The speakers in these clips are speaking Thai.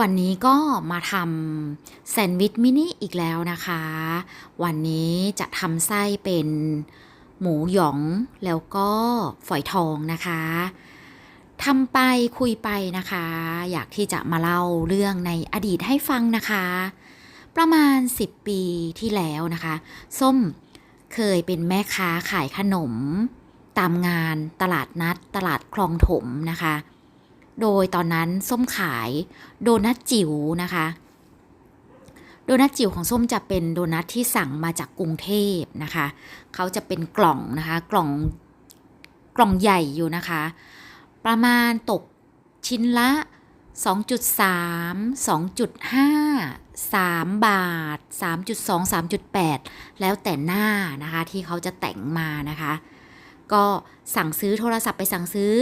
วันนี้ก็มาทำแซนด์วิชมินิอีกแล้วนะคะ วันนี้จะทำไส้เป็นหมูหยองแล้วก็ฝอยทองนะคะทำไปคุยไปนะคะ อยากที่จะมาเล่าเรื่องในอดีตให้ฟังนะคะ ประมาณ 10 ปีที่แล้วนะคะ ส้มเคยเป็นแม่ค้าขายขนม ตามงานตลาดนัดตลาดคลองถมนะคะ โดยตอนนั้นส้มขายโดนัทจิ๋วนะคะ โดนัทจิ๋วของส้มจะเป็นโดนัทที่สั่งมาจากกรุงเทพนะคะ เขาจะเป็นกล่องนะคะ กล่องกล่องใหญ่อยู่นะคะ ประมาณตกชิ้นละ 2.3 2.5 3 บาท 3.2 3.8 แล้วแต่หน้านะคะที่เขาจะแต่งมานะคะ ก็สั่งซื้อโทรศัพท์ไปสั่งซื้อ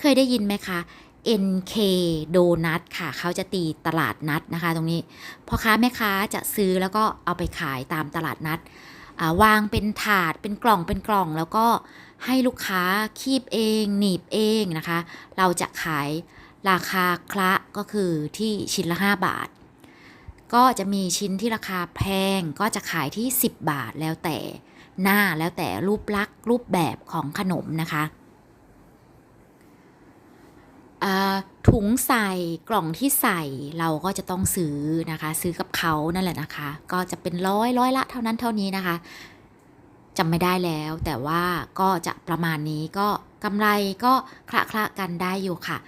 เคยได้ยินไหมคะ NK โดนัทค่ะ เขาจะตีตลาดนัดนะคะ ตรงนี้พ่อค้าแม่ค้าจะซื้อแล้วก็เอาไปขายตามตลาดนัดาวางเป็นถาดเป็นกล่องเป็นกล่องแล้วก็ให้ลูกค้าคีบเองหนีบเองนะคะ เราจะขายราคาคละก็คือที่ชิ้นละ 5 บาท ก็จะมีชิ้นที่ราคาแพงก็จะขายที่ 10 บาทแล้วแต่หน้าแล้วแต่รูปลักษณ์รูปแบบของขนมนะคะ ถุงใส่กล่องที่ใส่เราก็จะต้องซื้อนะคะ ซื้อกับเขานั่นแหละนะคะ ก็จะเป็นร้อยร้อยละเท่านั้นเท่านี้นะคะจำไม่ได้แล้ว แต่ว่าก็จะประมาณนี้ก็กำไรก็คละคละกันได้อยู่ค่ะ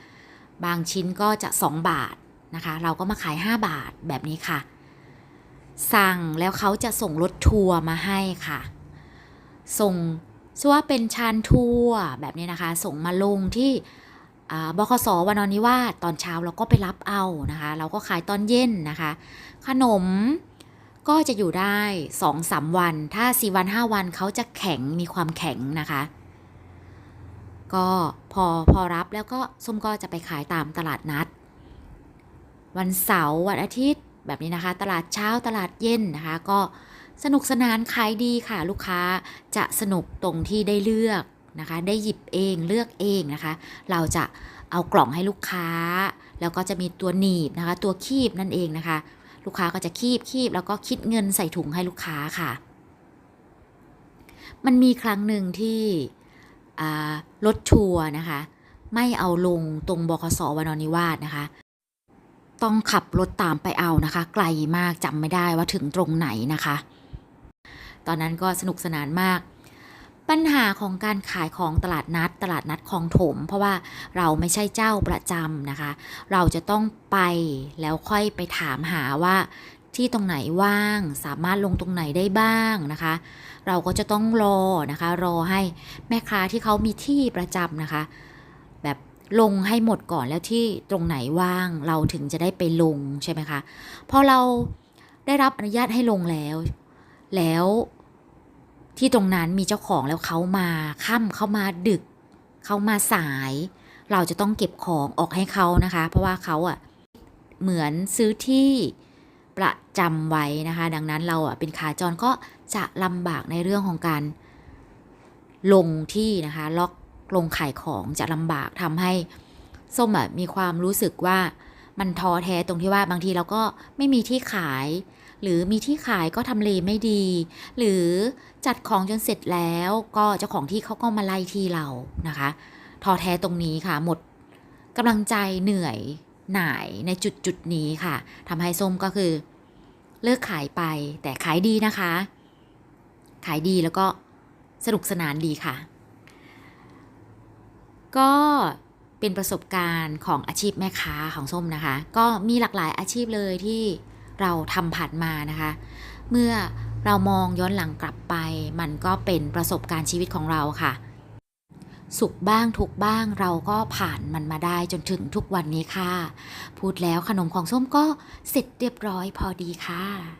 บางชิ้นก็จะ 2 บาทนะคะ เราก็มาขาย 5 บาทแบบนี้ค่ะ สั่งแล้วเขาจะส่งรถทัวร์มาให้ค่ะ ส่งชื่อว่าเป็นชานทัวร์แบบนี้นะคะ ส่งมาลงที่ บคสวานอนนิวาสตอนเช้าเราก็ไปรับเอานะคะ เราก็ขายตอนเย็นนะคะ ขนมก็จะอยู่ได้สองสามวัน ถ้าสี่วันห้าวันเขาจะแข็งมีความแข็งนะคะ ก็พอพอรับแล้วก็ส้มก็จะไปขายตามตลาดนัด วันเสาร์วันอาทิตย์แบบนี้นะคะ ตลาดเช้าตลาดเย็นนะคะ ก็สนุกสนานขายดีค่ะ ลูกค้าจะสนุกตรงที่ได้เลือก นะคะ ได้หยิบเองเลือกเองนะคะ เราจะเอากล่องให้ลูกค้า แล้วก็จะมีตัวหนีบนะคะ ตัวคีบนั่นเองนะคะ ลูกค้าก็จะคีบคีบแล้วก็คิดเงินใส่ถุงให้ลูกค้าค่ะ มันมีครั้งหนึ่งที่รถทัวร์นะคะ ไม่เอาลงตรงบคสวานนนิวาสนะคะ ต้องขับรถตามไปเอานะคะ ไกลมากจำไม่ได้ว่าถึงตรงไหนนะคะ ตอนนั้นก็สนุกสนานมาก ปัญหาของการขายของตลาดนัด ตลาดนัดคลองถม เพราะว่าเราไม่ใช่เจ้าประจำนะคะ เราจะต้องไปแล้วค่อยไปถามหาว่าที่ตรงไหนว่างสามารถลงตรงไหนได้บ้างนะคะ เราก็จะต้องรอนะคะ รอให้แม่ค้าที่เขามีที่ประจำนะคะ แบบลงให้หมดก่อนแล้วที่ตรงไหนว่างเราถึงจะได้ไปลงใช่ไหมคะพอเราได้รับอนุญาตให้ลงแล้ว แล้ว ที่ตรงนั้นมีเจ้าของแล้วเขามาค่ำเขามาดึก เขามาสาย เราจะต้องเก็บของออกให้เขานะคะ เพราะว่าเขาอะเหมือนซื้อที่ประจำไว้นะคะ ดังนั้นเราอะเป็นขาจรก็จะลำบากในเรื่องของการลงที่นะคะล็อกลงขายของจะลำบากทำให้ส้มอะมีความรู้สึกว่ามันท้อแท้ตรงที่ว่าบางทีเราก็ไม่มีที่ขาย หรือมีที่ขายก็ทำเลไม่ดี หรือจัดของจนเสร็จแล้วก็เจ้าของที่เขาก็มาไล่ที่เรานะคะท้อแท้ตรงนี้ค่ะ หมดกำลังใจเหนื่อยหน่ายในจุดจุดนี้ค่ะทำให้ส้มก็คือ เลิกขายไปแต่ขายดีนะคะ ขายดีแล้วก็สนุกสนานดีค่ะ ก็เป็นประสบการณ์ของอาชีพแม่ค้าของส้มนะคะ ก็มีหลากหลายอาชีพเลยที่ เราทำผ่านมานะคะ เมื่อเรามองย้อนหลังกลับไป มันก็เป็นประสบการณ์ชีวิตของเราค่ะ สุขบ้างทุกบ้างเราก็ผ่านมันมาได้จนถึงทุกวันนี้ค่ะ พูดแล้วขนมของส้มก็เสร็จเรียบร้อยพอดีค่ะ